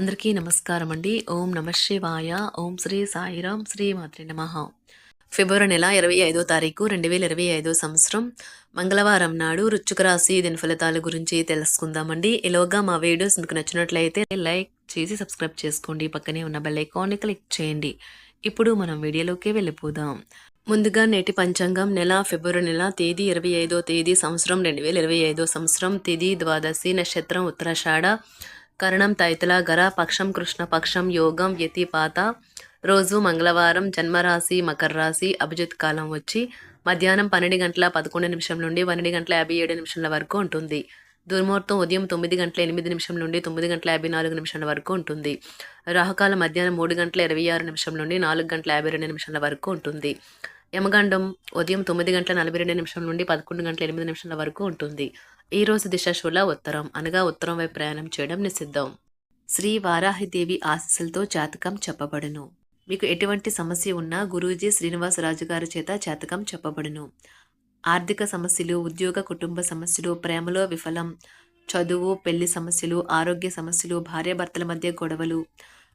అందరికీ నమస్కారం అండి ఓం నమ శివాయ. ఓం శ్రీ సాయిరాం శ్రీ మాత్రి నమ. ఫిబ్రవరి నెల ఇరవై ఐదో తారీఖు రెండు వేల ఇరవై ఐదో సంవత్సరం. మంగళవారం నాడు రుచుక రాశి దీని ఫలితాల గురించి తెలుసుకుందామండి. ఇలాగా మా వీడియోస్ మీకు నచ్చినట్లయితే లైక్ చేసి సబ్స్క్రైబ్ చేసుకోండి. పక్కనే ఉన్న బెల్ ఐకాన్ని క్లిక్ చేయండి. ఇప్పుడు మనం వీడియోలోకి వెళ్ళిపోదాం. ముందుగా నేటి పంచాంగం నెల ఫిబ్రవరి నెల తేదీ ఇరవై ఐదో తేదీ సంవత్సరం రెండు వేల ఇరవై ఐదో సంవత్సరం. తిది ద్వాదశి నక్షత్రం ఉత్తరాషాఢ. కరణం తైతల గర పక్షం కృష్ణ పక్షం యోగం వ్యతిపాత రోజు మంగళవారం జన్మరాశి మకర రాశి అభిజిత్ కాలం వచ్చి మధ్యాహ్నం పన్నెండు గంటల పదకొండు నిమిషం నుండి పన్నెండు గంటల యాభై ఏడు నిమిషాల వరకు ఉంటుంది. దుర్ముహూర్తం ఉదయం తొమ్మిది గంటల ఎనిమిది నిమిషం నుండి తొమ్మిది గంటల యాభై నాలుగు నిమిషాల వరకు ఉంటుంది. రాహుకాలం మధ్యాహ్నం మూడు గంటల ఇరవై ఆరు నిమిషం నుండి నాలుగు గంటల యాభై రెండు నిమిషాల వరకు ఉంటుంది. యమగండం ఉదయం తొమ్మిది గంటల నలభై రెండు నిమిషం నుండి పదకొండు గంటల ఎనిమిది నిమిషాల వరకు ఉంటుంది. ఈ రోజు దిశ ఉత్తరం అనగా ఉత్తరం వైపు ప్రయాణం చేయడం నిషిద్ధం. శ్రీ వారాహిదేవి ఆశీస్సులతో జాతకం చెప్పబడును. మీకు ఎటువంటి సమస్య ఉన్నా గురూజీ శ్రీనివాసరాజు గారి చేత జాతకం చెప్పబడును. ఆర్థిక సమస్యలు ఉద్యోగ కుటుంబ సమస్యలు ప్రేమలో విఫలం చదువు పెళ్ళి సమస్యలు ఆరోగ్య సమస్యలు భార్యాభర్తల మధ్య గొడవలు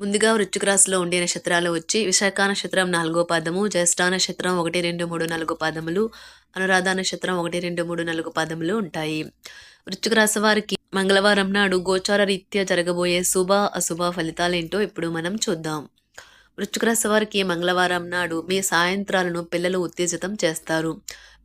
ముందుగా వృశ్చిక రాశిలో ఉండే నక్షత్రాలు వచ్చి విశాఖ నక్షత్రం నాలుగో పాదము జ్యేష్ఠ నక్షత్రం ఒకటి రెండు మూడు నాలుగు పాదములు అనురాధ నక్షత్రం ఒకటి రెండు మూడు నాలుగు పాదములు ఉంటాయి. వృశ్చిక రాశి వారికి మంగళవారం నాడు గోచార రీత్యా జరగబోయే శుభ అశుభ ఫలితాలేంటో ఇప్పుడు మనం చూద్దాం. వృశ్చిక వారికి మంగళవారం నాడు మీ సాయంత్రాలను పిల్లలు ఉత్తేజితం చేస్తారు.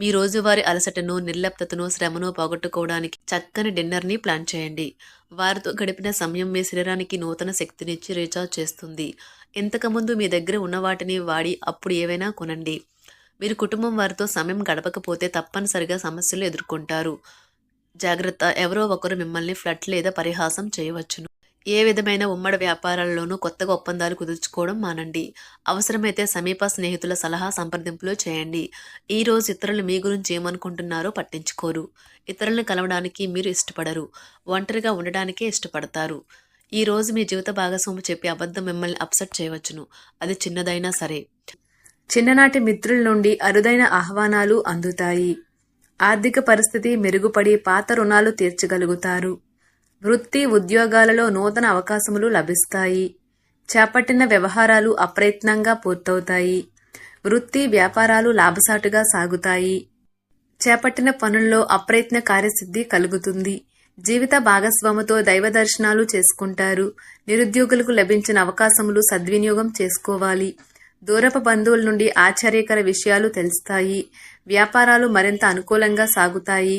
మీ రోజువారి అలసటను నిర్లప్తతను శ్రమను పోగొట్టుకోవడానికి చక్కని డిన్నర్ని ప్లాన్ చేయండి. వారితో గడిపిన సమయం మీ శరీరానికి నూతన శక్తినిచ్చి రీఛార్జ్ చేస్తుంది. ఇంతకుముందు మీ దగ్గర ఉన్న వాటిని వాడి అప్పుడు ఏవైనా కొనండి. మీరు కుటుంబం వారితో సమయం గడపకపోతే తప్పనిసరిగా సమస్యలు ఎదుర్కొంటారు. జాగ్రత్త ఎవరో ఒకరు మిమ్మల్ని ఫ్లట్ లేదా పరిహాసం చేయవచ్చును. ఏ విధమైన ఉమ్మడి వ్యాపారాల్లోనూ కొత్తగా ఒప్పందాలు కుదుర్చుకోవడం మానండి. అవసరమైతే సమీప స్నేహితుల సలహా సంప్రదింపులు చేయండి. ఈ రోజు ఇతరులు మీ గురించి ఏమనుకుంటున్నారో పట్టించుకోరు. ఇతరులను కలవడానికి మీరు ఇష్టపడరు. ఒంటరిగా ఉండడానికే ఇష్టపడతారు. ఈ రోజు మీ జీవిత భాగస్వామి చెప్పే అబద్ధం మిమ్మల్ని అప్సెట్ చేయవచ్చును. అది చిన్నదైనా సరే. చిన్ననాటి మిత్రుల నుండి అరుదైన ఆహ్వానాలు అందుతాయి. ఆర్థిక పరిస్థితి మెరుగుపడి పాత రుణాలు తీర్చగలుగుతారు. వృత్తి ఉద్యోగాలలో నూతన అవకాశములు లభిస్తాయి. చేపట్టిన వ్యవహారాలు అప్రయత్నంగా పూర్తవుతాయి. వృత్తి వ్యాపారాలు లాభసాటుగా సాగుతాయి. చేపట్టిన పనుల్లో అప్రయత్న కార్యసిద్ధి కలుగుతుంది. జీవిత భాగస్వామితో దైవ దర్శనాలు చేసుకుంటారు. నిరుద్యోగులకు లభించిన అవకాశములు సద్వినియోగం చేసుకోవాలి. దూరపు బంధువుల నుండి ఆశ్చర్యకర విషయాలు తెలుస్తాయి. వ్యాపారాలు మరింత అనుకూలంగా సాగుతాయి.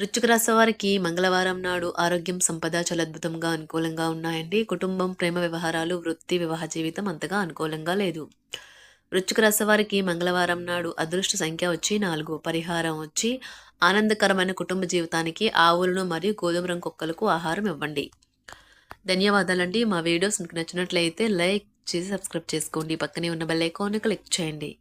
వృశ్చిక రాశి వారికి మంగళవారం నాడు ఆరోగ్యం సంపద చాలా అద్భుతంగా అనుకూలంగా ఉన్నాయండి. కుటుంబం ప్రేమ వ్యవహారాలు వృత్తి వివాహ జీవితం అంతగా అనుకూలంగా లేదు. వృశ్చిక రాశి వారికి మంగళవారం నాడు అదృష్ట సంఖ్య వచ్చి నాలుగు. పరిహారం వచ్చి ఆనందకరమైన కుటుంబ జీవితానికి ఆవులను మరియు గోధుమ రంగు కుక్కలకు ఆహారం ఇవ్వండి. ధన్యవాదాలండి. మా వీడియోస్ మీకు నచ్చినట్లయితే లైక్ చేసి సబ్స్క్రైబ్ చేసుకోండి. పక్కనే ఉన్న బెల్ ఐకాన్ క్లిక్ చేయండి.